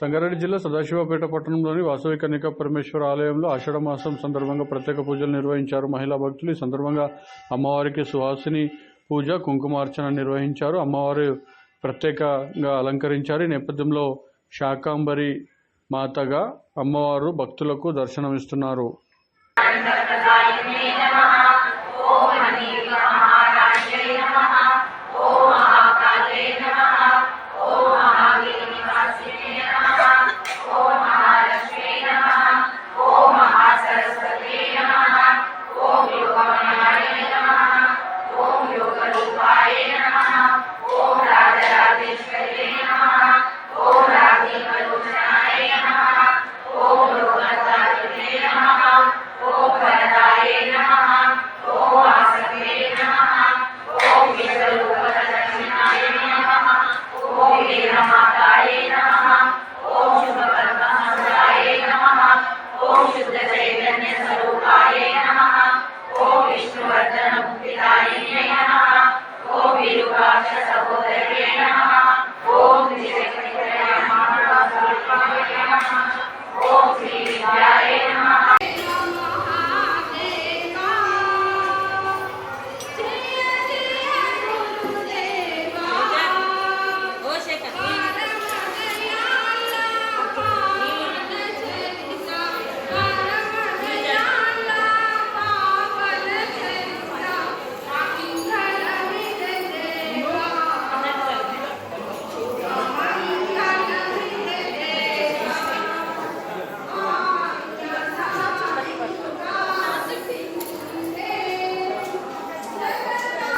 సంగారెడ్డి జిల్లా సదాశివపేట పట్టణంలోని వాసవి కన్యక పరమేశ్వర ఆలయంలో ఆషాఢమాసం సందర్భంగా ప్రత్యేక పూజలు నిర్వహించారు. మహిళా భక్తులు ఈ సందర్భంగా అమ్మవారికి సుహాసిని పూజ కుంకుమార్చన నిర్వహించారు. అమ్మవారు ప్రత్యేకంగా అలంకరించారు. ఈ నేపథ్యంలో శాకాంబరి మాతగా అమ్మవారు భక్తులకు దర్శనమిస్తున్నారు. little fire in her mouth. Oh,